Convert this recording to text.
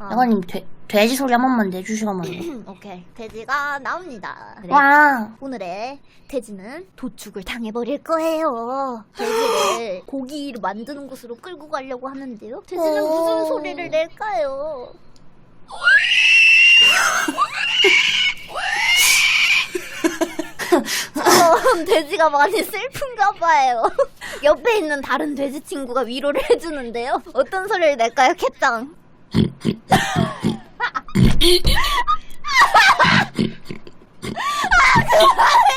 양아님 돼, 돼지 소리 한 번만 내주시면 오케이. 돼지가 나옵니다. 그래. 와 오늘의 돼지는 도축을 당해버릴 거예요. 돼지를 고기를 만드는 곳으로 끌고 가려고 하는데요. 돼지는 오. 무슨 소리를 낼까요? 어, 돼지가 많이 슬픈가 봐요. 옆에 있는 다른 돼지 친구가 위로를 해주는데요. 어떤 소리를 낼까요, 캣짱? oh, God.